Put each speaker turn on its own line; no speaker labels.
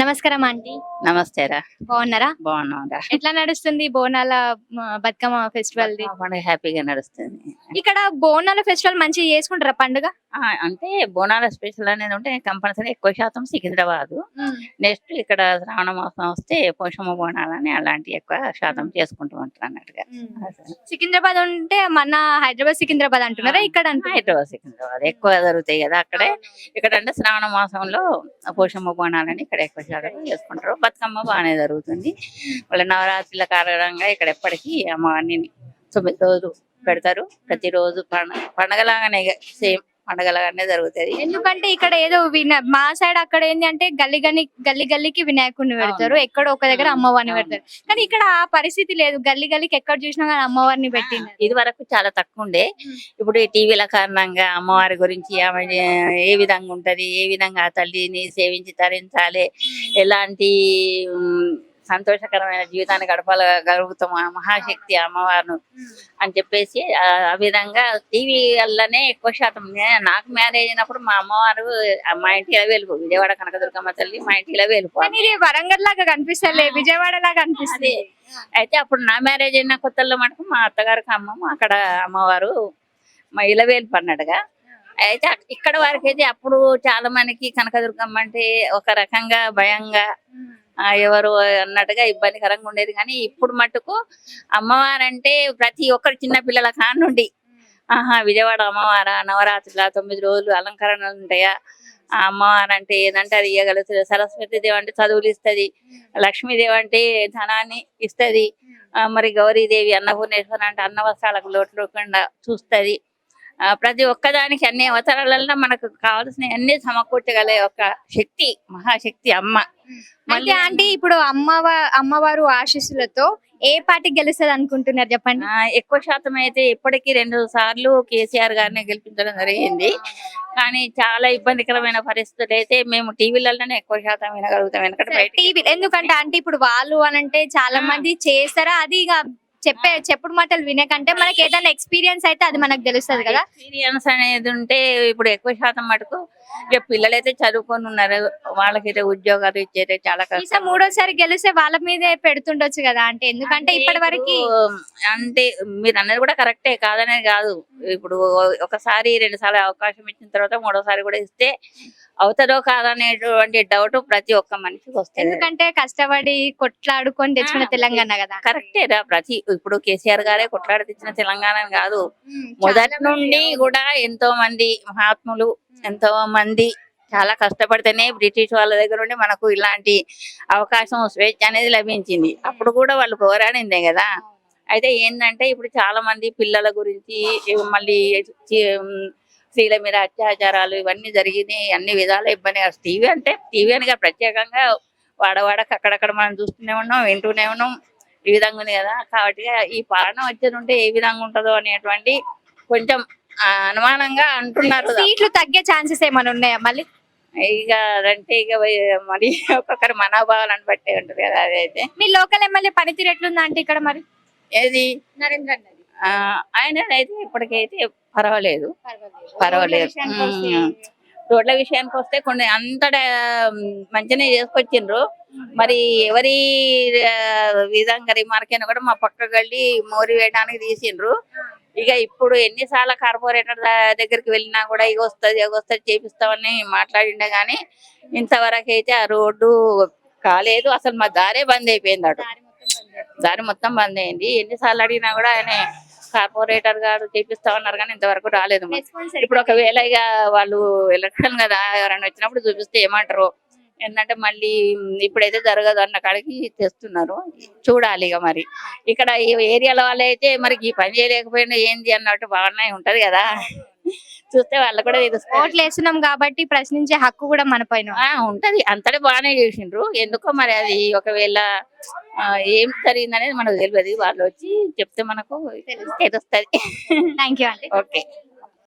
నమస్కారం ఆంటీ.
నమస్తేరా
బాగున్నారా?
బాగున్నారా
ఎట్లా నడుస్తుంది బోనాల బతుకమ్మ ఫెస్టివల్
పండుగ హ్యాపీగా నడుస్తుంది.
ఇక్కడ బోనాల ఫెస్టివల్ మంచిగా చేసుకుంటారా పండుగ?
అంటే బోనాల స్పెషల్ అనేది ఉంటే కంపల్సరీ ఎక్కువ శాతం సికింద్రాబాద్. నెక్స్ట్ ఇక్కడ శ్రావణ మాసం వస్తే పోషమ్మ బోనాలని అలాంటి ఎక్కువ శాతం చేసుకుంటూ ఉంటారు అన్నట్టుగా
సికింద్రాబాద్ ఉంటే మన హైదరాబాద్ సికింద్రాబాద్ అంటున్నారా? ఇక్కడ?
హైదరాబాద్ సికింద్రాబాద్. ఎక్కువ జరుగుతాయి కదా అక్కడే. ఇక్కడ అంటే శ్రావణ మాసంలో పోషమ్మ బోనాలని ఇక్కడ ఎక్కువ శాతం చేసుకుంటారు. బతుకమ్మ బాగానే జరుగుతుంది. వాళ్ళ నవరాత్రుల కారణంగా ఇక్కడ ఎప్పటికీ అమ్మవారిని తొమ్మిది రోజులు పెడతారు. ప్రతిరోజు పండగ పండగలాగానే సేమ్ పండగలాగానే జరుగుతుంది
ఎందుకంటే ఇక్కడ ఏదో విన మా సైడ్ అక్కడ ఏంటి అంటే గల్లీ గల్లీ గల్లీ గల్లీకి వినాయకుడిని పెడతారు. ఎక్కడో ఒక దగ్గర అమ్మవారిని. పెడతారు. కానీ ఇక్కడ ఆ పరిస్థితి లేదు. గల్లీ గల్లీకి ఎక్కడ చూసినా కానీ అమ్మవారిని పెట్టింది.
ఇది వరకు చాలా తక్కువ ఉండే. ఇప్పుడు టీవీల కారణంగా అమ్మవారి గురించి ఆమె ఏ విధంగా ఉంటది ఏ విధంగా ఆ తల్లిని సేవించి తరించాలి ఎలాంటి సంతోషకరమైన జీవితాన్ని గడపాల ఆ మహాశక్తి అమ్మవారు అని చెప్పేసి ఆ విధంగా టీవీ వల్లనే ఎక్కువ శాతం నాకు మ్యారేజ్ అయినప్పుడు మా అమ్మవారు మా ఇంటిలో వెళ్ళిపో విజయవాడ కనకదుర్గమ్మ తల్లి మా ఇంటిలో వెళ్ళిపో
కానీ ఇది వరంగల్ లాగా కనిపిస్తలే విజయవాడ లాగా అనిపిస్తుంది
అయితే అప్పుడు నా మ్యారేజ్ అయిన కొత్తల్లో మటుకు మా అత్తగారికి అమ్మమ్మ అక్కడ అమ్మవారు మా ఇలవేలు పన్నడుగా అయితే ఇక్కడ వరకు అయితే అప్పుడు చాలా మందికి కనకదుర్గమ్మ అంటే ఒక రకంగా భయంగా ఎవరు అన్నట్టుగా ఇబ్బందికరంగా ఉండేది. కానీ ఇప్పుడు మటుకు అమ్మవారంటే ప్రతి ఒక్కరు చిన్న పిల్లల కానుండి. ఆహా విజయవాడ అమ్మవారా నవరాత్రుల తొమ్మిది రోజులు అలంకరణలు ఉంటాయా? ఆ అమ్మవారు అంటే ఏదంటే అది ఇవ్వగలుగుతుంది సరస్వతి దేవి అంటే చదువులు ఇస్తుంది. లక్ష్మీదేవి అంటే ధనాన్ని ఇస్తుంది. మరి గౌరీదేవి అన్నపూర్ణేశ్వరి అంటే అన్న వస్త్రాలకు లోటు లేకుండా చూస్తుంది. ప్రతి ఒక్కదానికి అన్ని అవతారాలలో మనకు కావాల్సిన అన్ని సమకూర్చగలే ఒక శక్తి మహాశక్తి అమ్మ.
అంటే ఆంటీ ఇప్పుడు అమ్మవారు అమ్మవారు ఆశీస్సులతో ఏ పార్టీ గెలుస్తుంది అనుకుంటున్నారు చెప్పండి?
ఎక్కువ శాతం అయితే ఇప్పటికీ రెండు సార్లు కేసీఆర్ గారిని గెలిపించడం జరిగింది. కానీ చాలా ఇబ్బందికరమైన పరిస్థితులు అయితే మేము టీవీలలోనే ఎక్కువ శాతం వినగలుగుతాం. ఎందుకంటే
టీవీ ఎందుకంటే అంటే ఇప్పుడు వాళ్ళు అని అంటే చాలా. మంది చేస్తారా? అది ఇక చెప్పే చెప్పుడు మాటలు వినకంటే మనకి ఏదైనా ఎక్స్పీరియన్స్ అయితే అది మనకు తెలుస్తుంది కదా.
ఎక్స్పీరియన్స్ అనేది ఉంటే ఇప్పుడు ఎక్కువ శాతం మటుకు ఇక పిల్లలైతే చదువుకొని ఉన్నారు వాళ్ళకైతే ఉద్యోగాలు ఇచ్చేది చాలా కష్టం.
మూడోసారి గెలిస్తే వాళ్ళ మీదే పెడుతుండొచ్చు కదా అంటే ఎందుకంటే ఇప్పటి వరకు
అంటే మీరు అన్నది కూడా కరెక్టే కాదనేది కాదు. ఇప్పుడు ఒకసారి రెండు సార్లు అవకాశం ఇచ్చిన తర్వాత మూడోసారి కూడా ఇస్తే అవుతుందో కాదనేటువంటి డౌట్ ప్రతి ఒక్క మనిషికి వస్తుంది.
ఎందుకంటే కష్టపడి కొట్లాడుకొని తెచ్చుకున్న
ఆ,
తెలంగాణ కదా.
కరెక్టే రా ప్రతి ఇప్పుడు కేసీఆర్ గారే కొట్లాడి తెచ్చిన తెలంగాణ కాదు. మొదటి నుండి కూడా ఎంతో మంది మహాత్ములు ఎంతో మంది చాలా కష్టపడితేనే బ్రిటిష్ వాళ్ళ దగ్గర నుండి మనకు ఇలాంటి అవకాశం స్వేచ్ఛ అనేది లభించింది. అప్పుడు కూడా వాళ్ళు పోరాడిందే కదా. అయితే ఏంటంటే ఇప్పుడు చాలా మంది పిల్లల గురించి మళ్ళీ స్త్రీల మీద అత్యాచారాలు ఇవన్నీ జరిగినాయి అన్ని విధాల ఇబ్బంది టీవీ అంటే టీవీ అని కాదు, ప్రత్యేకంగా వాడవాడక అక్కడక్కడ మనం చూస్తూనే ఉన్నాం వింటూనే ఉన్నాం. ఈ విధంగా ఉంది కదా. కాబట్టి ఈ పాలన వచ్చేది ఉంటే ఏ విధంగా ఉంటుందో అనేటువంటి కొంచెం అనుమానంగా అంటున్నారు
సీట్లు తగ్గే ఛాన్సెస్ ఏమైనా ఉన్నాయా మళ్ళీ?
ఇక అంటే ఇక మరి ఒక్కొక్కరి మనోభావాలను బట్టే ఉంటుంది కదా అదైతే.
మీ లోకల్ ఎమ్మెల్యే పనితీరు ఎట్లుందా అంటే ఇక్కడ మరి?
ఏది?
నరేంద్ర
ఆ, ఆయన అయితే ఇప్పటికైతే పర్వాలేదు. పర్వాలేదు. రోడ్ల విషయానికి వస్తే కొన్ని అంతటా ఉమ్, మంచిగానే చేసుకొచ్చిండ్రు. మరి ఎవరి విధంగా రిమార్క్ అయినా కూడా మా పక్క గల్లి మోరి వేయడానికి తీసిండ్రు. ఇక ఇప్పుడు ఎన్నిసార్లు కార్పొరేటర్ దగ్గరికి వెళ్ళినా కూడా ఇక వస్తుంది ఇక వస్తుంది చేపిస్తామని మాట్లాడిండే గానీ ఇంతవరకు అయితే ఆ రోడ్డు కాలేదు. అసలు మా దారే బంద్ అయిపోయింది. అటు దారి మొత్తం బంద్ అయింది. ఎన్నిసార్లు అడిగినా కూడా ఆయన కార్పొరేటర్ గారు చేపిస్తామన్నారు కానీ ఇంతవరకు రాలేదు. ఇప్పుడు ఒకవేళ ఇక వాళ్ళు ఎలక్షన్ కదా ఎవరైనా వచ్చినప్పుడు చూపిస్తే ఏమంటారు? ఏంటంటే మళ్ళీ ఇప్పుడైతే జరగదు అన్న కాడికి తెస్తున్నారు. చూడాలి ఇక మరి. ఇక్కడ ఈ ఏరియాల వాళ్ళు అయితే మరి ఈ పని చేయలేకపోయినా ఏంది? అన్నట్టు బాగానే ఉంటది కదా. చూస్తే వాళ్ళు కూడా
ఓట్లు వేస్తున్నాం కాబట్టి ప్రశ్నించే హక్కు కూడా మన పైన
ఉంటది. అంతటి బాగానే చేసిండ్రు. ఎందుకో మరి అది ఒకవేళ ఏం జరిగిందనేది మనకు తెలియదు వాళ్ళు వచ్చి చెప్తే మనకు తెలుస్తుంది.
థ్యాంక్ యూ అండి
ఓకే